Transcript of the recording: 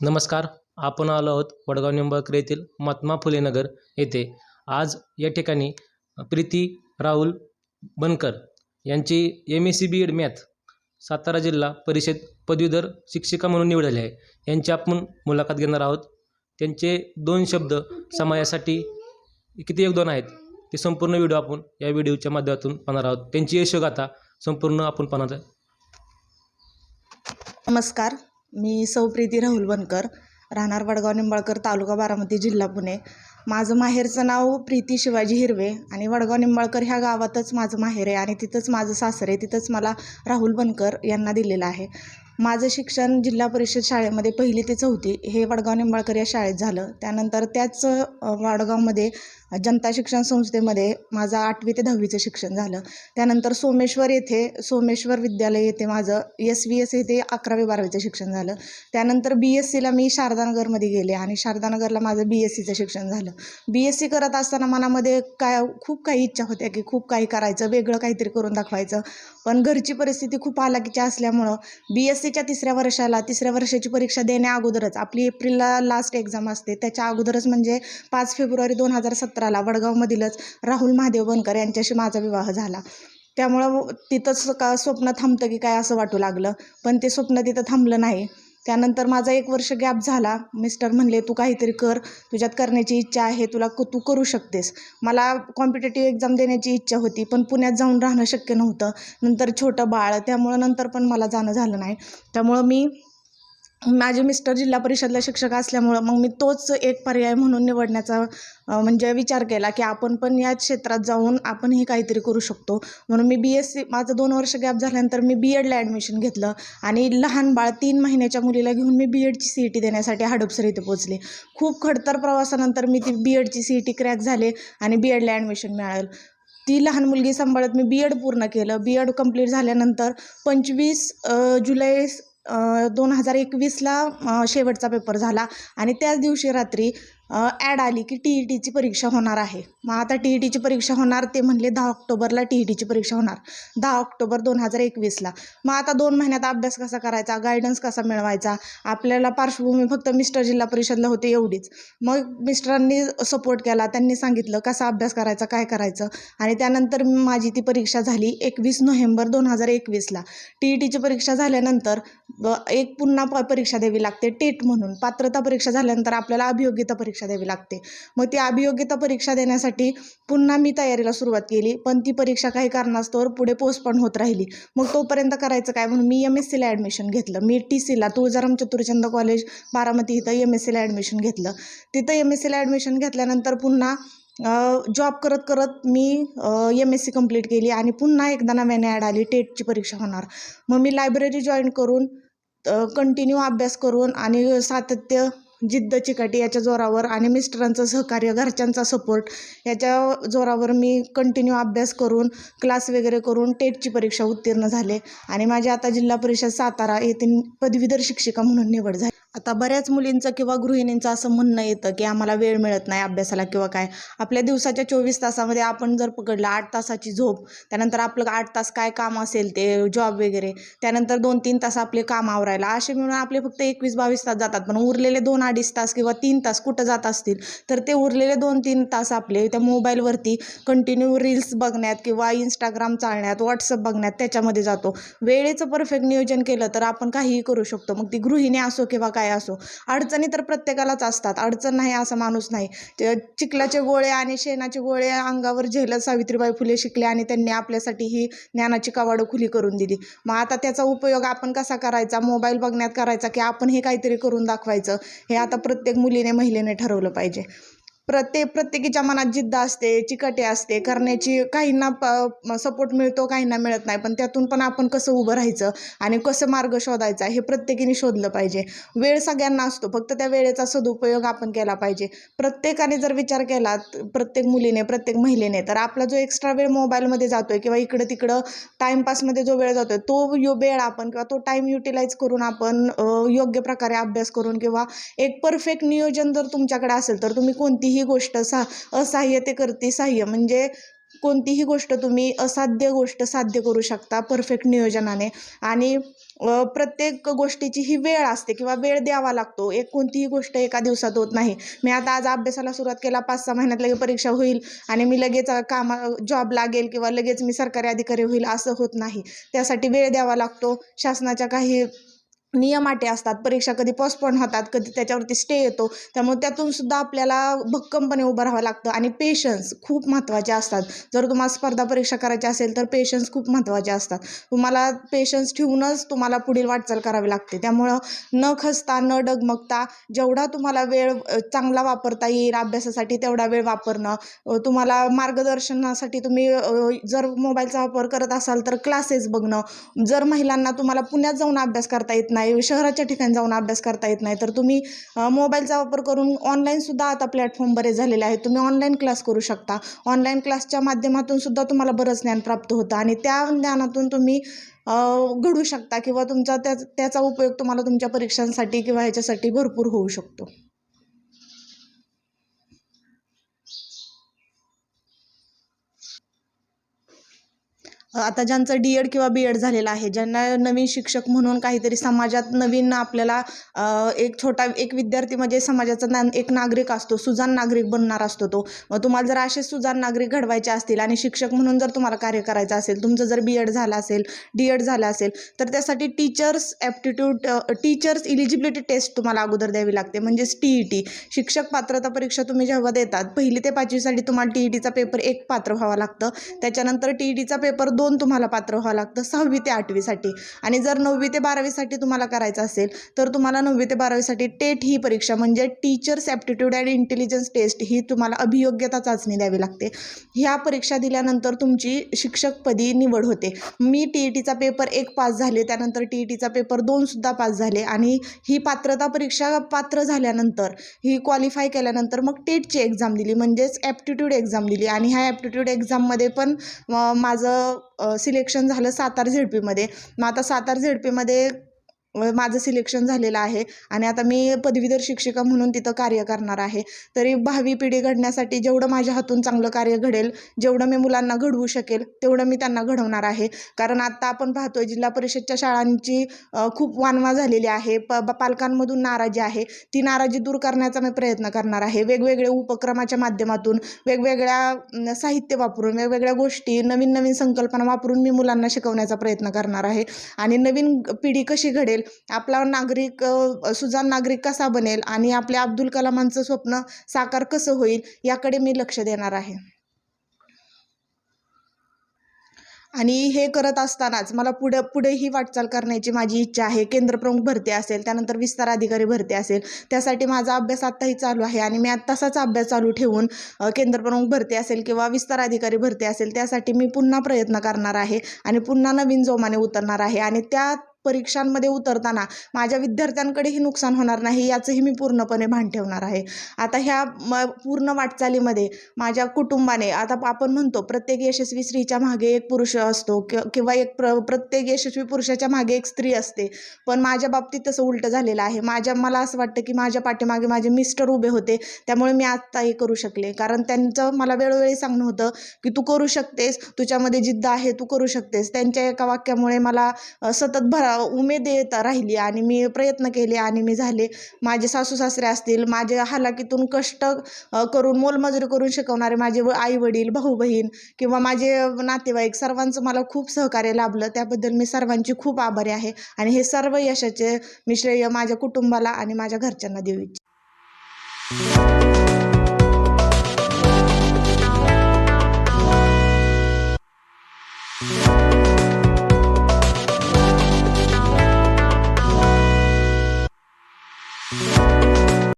नमस्कार आपण आलो आहोत वडगाव निंबाळकर येथील महात्मा फुले नगर येथे. आज या ठिकाणी प्रीती राहुल बनकर यांची M S C B Ed math Satara Zilla Parishad पदवीधर शिक्षिका म्हणून निवड झाली आहे. यांची आपण मुलाखत घेणार आहोत. त्यांचे दोन शब्द समाजासाठी किती योगदान आहेत ते संपूर्ण व्हिडिओ आपण या व्हिडिओच्या माध्यमातून पाहणार आहोत. त्यांची यशोगाथा संपूर्ण आपण पाहणार आहोत. नमस्कार. मी सौप्रीती राहुल बनकर राहणार वडगाव निंबाळकर तालुका बारामती जिल्हा पुणे. माझं माहेरचं नाव प्रीती शिवाजी हिरवे आणि वडगाव निंबाळकर ह्या गावातच माझं माहेर आहे आणि तिथंच माझं सासर आहे. तिथंच मला राहुल बनकर यांना दिलेलं आहे. माझं शिक्षण जिल्हा परिषद शाळेमध्ये पहिली ते चौथी हे वडगाव निंबाळकर या शाळेत झालं. त्यानंतर त्याच वाडगावमध्ये वडगावमध्ये जनता शिक्षण संस्थेमध्ये माझं आठवी ते दहावीचं शिक्षण झालं. त्यानंतर सोमेश्वर येथे सोमेश्वर विद्यालय येथे माझं एस व्ही एस येथे अकरावी बारावीचं शिक्षण झालं. त्यानंतर बी एस सीला मी शारदानगरमध्ये गेले आणि शारदानगरला माझं बी एस सीचं शिक्षण झालं. बी एस सी करत असताना मनामध्ये काय खूप काही इच्छा होत्या की खूप काही करायचं वेगळं काहीतरी करून दाखवायचं. पण घरची परिस्थिती खूप हालाकीची असल्यामुळं बी एस सीच्या तिसऱ्या वर्षाला तिसऱ्या वर्षाची परीक्षा देण्या अगोदरच आपली एप्रिलला लास्ट एक्झाम असते त्याच्या अगोदरच म्हणजे पाच फेब्रुवारी दोन हजार अकराला वडगावमधीलच राहुल महादेव बनकर यांच्याशी माझा विवाह झाला. त्यामुळं तिथंच का स्वप्न थांबतं की काय असं वाटू लागलं. पण ते स्वप्न तिथं थांबलं नाही. त्यानंतर माझा एक वर्ष गॅप झाला. मिस्टर म्हणले तू काहीतरी कर. तुझ्यात करण्याची इच्छा आहे. तुला क तू करू शकतेस. मला कॉम्पिटेटिव्ह एक्झाम देण्याची इच्छा होती पण पुण्यात जाऊन राहणं शक्य नव्हतं. नंतर छोटं बाळ. त्यामुळं नंतर पण मला जाणं झालं नाही. त्यामुळं मी माझे मिस्टर जिल्हा परिषदला शिक्षक असल्यामुळं मग मी तोच एक पर्याय म्हणून निवडण्याचा म्हणजे विचार केला की आपण पण या क्षेत्रात जाऊन आपणही काहीतरी करू शकतो. म्हणून मी बी एस सी माझं दोन वर्ष गॅप झाल्यानंतर मी बी एडला ॲडमिशन घेतलं आणि लहान बाळ तीन महिन्याच्या मुलीला घेऊन मी बी एडची सी ई टी देण्यासाठी हडपसर इथे पोचले खूप खडतर प्रवासानंतर मी ती बी एडची सी ई टी क्रॅक झाले आणि बी एडला ॲडमिशन मिळालं. ती लहान मुलगी सांभाळत मी बी एड पूर्ण केलं. बी एड कंप्लीट झाल्यानंतर पंचवीस जुलै दोन हजार एकवीसला शेवटचा पेपर झाला. आणि त्याच दिवशी रात्री ॲड आली की टी ई टीची परीक्षा होणार आहे. मग आता टी ई टीची परीक्षा होणार ते म्हणले दहा ऑक्टोबरला टी ई टीची परीक्षा होणार. दहा ऑक्टोबर दोन हजार एकवीसला. मग आता दोन महिन्यात अभ्यास कसा करायचा गायडन्स कसा मिळवायचा? आपल्याला पार्श्वभूमी फक्त मिस्टर जिल्हा परिषदला होते एवढीच. मग मिस्टरांनी सपोर्ट केला त्यांनी सांगितलं कसा अभ्यास करायचा काय करायचं? आणि त्यानंतर माझी ती परीक्षा झाली एकवीस नोव्हेंबर दोन हजार एकवीसला. टी ई टीची परीक्षा झाल्यानंतर ब- एक पुन्हा प परीक्षा द्यावी लागते टेट म्हणून. पात्रता परीक्षा झाल्यानंतर आपल्याला अभियोग्यता परीक्षा परीक्षा द्यावी लागते. मग ती अभियोग्यता परीक्षा देण्यासाठी पुन्हा मी तयारीला सुरुवात केली. पण ती परीक्षा काही कारणास्तव पुढे पोस्टपोन होत राहिली. मग तोपर्यंत करायचं काय? म्हणून मी एम एस सीला ॲडमिशन घेतलं. मी टी सीला तुळजाराम चतुर्चंद कॉलेज बारामती इथं एम एस सीला ॲडमिशन घेतलं. तिथं एम एस सीला ॲडमिशन घेतल्यानंतर पुन्हा जॉब करत करत मी एम एस सी कंप्लीट केली आणि पुन्हा एकदा नव्याने ॲड आली. टेटची परीक्षा होणार. मग मी लायब्ररी जॉईन करून कंटिन्यू अभ्यास करून आणि सातत्य जिद्द चिकाटी याच्या जोरावर आणि मिस्टरांचं सहकार्य घरच्यांचा सपोर्ट याच्या जोरावर मी कंटिन्यू अभ्यास करून क्लास वगैरे करून टेटची परीक्षा उत्तीर्ण झाले. आणि माझी आता जिल्हा परिषद सातारा येथील पदवीधर शिक्षिका म्हणून निवड झाली. आता बऱ्याच मुलींचं किंवा गृहिणींचं असं म्हणणं येतं की आम्हाला वेळ मिळत नाही अभ्यासाला किंवा काय. आपल्या दिवसाच्या चोवीस तासामध्ये आपण जर पकडलं आठ तासाची झोप त्यानंतर आपलं आठ तास काय काम असेल ते जॉब वगैरे त्यानंतर दोन तीन तास आपले काम आवरायला असे मिळून आपले फक्त एकवीस बावीस तास जातात. पण उरलेले दोन अडीच तास किंवा तीन तास कुठं जात असतील तर ते उरलेले दोन तीन तास आपले त्या मोबाईलवरती कंटिन्यू रील्स बघण्यात किंवा इंस्टाग्राम चालण्यात व्हॉट्सअप बघण्यात त्याच्यामध्ये जातो. वेळेचं परफेक्ट नियोजन केलं तर आपण काहीही करू शकतो. मग ती गृहिणी असो किंवा काय असो. अडचणी तर प्रत्येकालाच असतात. अडचण नाही असा माणूस नाही. चिखलाचे गोळे आणि शेणाचे गोळे अंगावर झेलत सावित्रीबाई फुले शिकले आणि त्यांनी आपल्यासाठी ही ज्ञानाची कवाडं खुली करून दिली. मग आता त्याचा उपयोग आपण कसा करायचा? मोबाईल बघण्यात करायचा की आपण हे काहीतरी करून दाखवायचं? हे आता प्रत्येक मुलीने महिलेने ठरवलं पाहिजे. प्रत्येक प्रत्येकीच्या मनात जिद्द असते चिकटे असते करण्याची काहींना प सपोर्ट मिळतो काहींना मिळत नाही. पण त्यातून पण आपण कसं उभं राहायचं आणि कसं मार्ग शोधायचा हे प्रत्येकीने शोधलं पाहिजे. वेळ सगळ्यांना असतो. फक्त त्या वेळेचा सदुपयोग आपण केला पाहिजे. प्रत्येकाने जर विचार केला प्रत्येक मुलीने प्रत्येक महिलेने तर आपला जो एक्स्ट्रा वेळ मोबाईलमध्ये जातोय किंवा इकडं तिकडं टाईमपासमध्ये जो वेळ जातोय तो यो वेळ आपण किंवा तो टाईम युटिलाइज करून आपण योग्य प्रकारे अभ्यास करून किंवा एक परफेक्ट नियोजन जर तुमच्याकडे असेल तर तुम्ही कोणतीही गोष्ट सा असहाय्य ते करते सहाय्य. म्हणजे कोणतीही गोष्ट तुम्ही असाध्य गोष्ट साध्य करू शकता परफेक्ट नियोजनाने. आणि प्रत्येक गोष्टीची ही वेळ असते किंवा वेळ द्यावा लागतो. एक कोणतीही गोष्ट एका दिवसात होत नाही. मी आता आज अभ्यासाला सुरुवात केला पाच सहा महिन्यात लगेच परीक्षा होईल आणि मी लगेच कामा जॉब लागेल किंवा लगेच मी सरकारी अधिकारी होईल असं होत नाही. त्यासाठी वेळ द्यावा लागतो. शासनाच्या काही नियम अटी असतात परीक्षा कधी पोस्टपोन होतात कधी त्याच्यावरती स्टे येतो त्यामुळे त्यातून सुद्धा आपल्याला भक्कमपणे उभं राहावं लागतं. आणि पेशन्स खूप महत्त्वाचे असतात. जर तुम्हाला स्पर्धा परीक्षा करायची असेल तर पेशन्स खूप महत्त्वाचे असतात. तुम्हाला पेशन्स ठेवूनच तुम्हाला पुढील वाटचाल करावी लागते. त्यामुळं न खसता न डगमगता जेवढा तुम्हाला वेळ चांगला वापरता येईल अभ्यासासाठी तेवढा वेळ वापरणं. तुम्हाला मार्गदर्शनासाठी तुम्ही जर मोबाईलचा वापर करत असाल तर क्लासेस बघणं. जर महिलांना तुम्हाला पुण्यात जाऊन अभ्यास करता येत नाही शहराच्या ठिकाणी जाऊन अभ्यास करता येत नाही. तर तुम्ही मोबाईलचा वापर करून ऑनलाईनसुद्धा आता प्लॅटफॉर्म बरे झालेले आहेत. तुम्ही ऑनलाईन क्लास करू शकता. ऑनलाईन क्लासच्या माध्यमातून सुद्धा तुम्हाला बरंच ज्ञान प्राप्त होतं आणि त्या ज्ञानातून तुम्ही घडू शकता किंवा तुमचा त्या त्याचा उपयोग तुम्हाला तुमच्या परीक्षांसाठी किंवा ह्याच्यासाठी भरपूर होऊ शकतो. आता ज्यांचं डी एड किंवा बी एड झालेलं आहे ज्यांना नवीन शिक्षक म्हणून काहीतरी समाजात नवीन आपल्याला एक छोटा एक विद्यार्थी म्हणजे समाजाचा ना एक नागरिक असतो सुजाण नागरिक बनणार असतो तो. मग तुम्हाला जर असे सुजाण नागरिक घडवायचे असतील आणि शिक्षक म्हणून जर तुम्हाला कार्य करायचं असेल तुमचं जर बी एड झालं असेल डी एड झालं असेल तर त्यासाठी teachers aptitude teachers eligibility test तुम्हाला अगोदर द्यावी लागते म्हणजेच टी ई टी शिक्षक पात्रता परीक्षा तुम्ही जेव्हा देतात पहिली ते पाचवीसाठी तुम्हाला टी ई टीचा पेपर एक पात्र व्हावं लागतं. त्याच्यानंतर टी ई टीचा पेपर दोन तुम्हाला पात्र व्हावं लागतं सहावी ते आठवीसाठी. आणि जर नववी ते बारावीसाठी तुम्हाला करायचं असेल तर तुम्हाला नववी ते बारावीसाठी टेट ही परीक्षा म्हणजे teachers aptitude and intelligence test ही तुम्हाला अभियोग्यता चाचणी द्यावी लागते. ह्या परीक्षा दिल्यानंतर तुमची शिक्षकपदी निवड होते. मी टी ई टीचा पेपर एक पास झाले त्यानंतर टी ई टीचा पेपर दोनसुद्धा पास झाले आणि ही पात्रता परीक्षा पात्र झाल्यानंतर ही क्वालिफाय केल्यानंतर मग टेटची एक्झाम दिली म्हणजेच ॲप्टिट्यूड एक्झाम दिली. आणि ह्या ॲप्टिट्यूड एक्झाममध्ये पण माझं सिलेक्शन झालं सातार झेडपीमध्ये मग आता सातार झेडपीमध्ये माझं सिलेक्शन झालेलं आहे आणि आता मी पदवीधर शिक्षिका म्हणून तिथं कार्य करणार आहे. तरी भावी पिढी घडण्यासाठी जेवढं माझ्या हातून चांगलं कार्य घडेल जेवढं मी मुलांना घडवू शकेल तेवढं मी त्यांना घडवणार आहे. कारण आत्ता आपण पाहतोय जिल्हा परिषदच्या शाळांची खूप वानवा झालेली आहे. प पालकांमधून नाराजी आहे. ती नाराजी दूर करण्याचा मी प्रयत्न करणार आहे. वेगवेगळे उपक्रमाच्या माध्यमातून वेगवेगळ्या साहित्य वापरून वेगवेगळ्या गोष्टी नवीन नवीन संकल्पना वापरून मी मुलांना शिकवण्याचा प्रयत्न करणार आहे. आणि नवीन पिढी कशी घडेल आपला नागरिक सुजान सुजाण नागरिक कसा बनेल आणि आपल्या अब्दुल कलामांचं स्वप्न साकार कसं होईल याकडे मी लक्ष देणार आहे. आणि हे करत असतानाच मला पुढे पुढेही वाटचाल करण्याची माझी इच्छा आहे. केंद्रप्रमुख भरती असेल त्यानंतर विस्तार अधिकारी भरती असेल त्यासाठी माझा अभ्यास आत्ताही चालू आहे आणि मी आत्ताचाच तसाच अभ्यास चालू ठेवून केंद्रप्रमुख भरती असेल किंवा विस्तार अधिकारी भरती असेल त्यासाठी मी पुन्हा प्रयत्न करणार आहे आणि पुन्हा नवीन जोमाने उतरणार आहे आणि त्या परीक्षांमध्ये उतरताना माझ्या विद्यार्थ्यांकडेही नुकसान होणार नाही याचंही मी पूर्णपणे भान ठेवणार आहे. आता ह्या म पूर्ण वाटचालीमध्ये माझ्या कुटुंबाने आता आपण म्हणतो प्रत्येक यशस्वी स्त्रीच्या मागे एक पुरुष असतो कि- किंवा एक प्र प्रत्येक यशस्वी पुरुषाच्या मागे एक स्त्री असते. पण माझ्या बाबतीत तसं उलटं झालेलं आहे. माझ्या मला असं वाटतं की माझ्या पाठीमागे माझे मिस्टर उभे होते त्यामुळे मी आत्ता हे करू शकले. कारण त्यांचं मला वेळोवेळी सांगणं होतं की तू करू शकतेस तुझ्यामध्ये जिद्द आहे तू करू शकतेस. त्यांच्या एका वाक्यामुळे मला सतत भरा उमेद येत राहिली आणि मी प्रयत्न केले आणि मी झाले. माझे सासू सासरे असतील माझे हालाकीतून कष्ट करून मोलमजुरी करून शिकवणारे माझे आई वडील भाऊ बहीण किंवा माझे नातेवाईक सर्वांचं मला खूप सहकार्य लाभलं. त्याबद्दल मी सर्वांची खूप आभारी आहे आणि हे सर्व यशाचे मी श्रेय माझ्या कुटुंबाला आणि माझ्या घरच्यांना देऊ इच्छिते.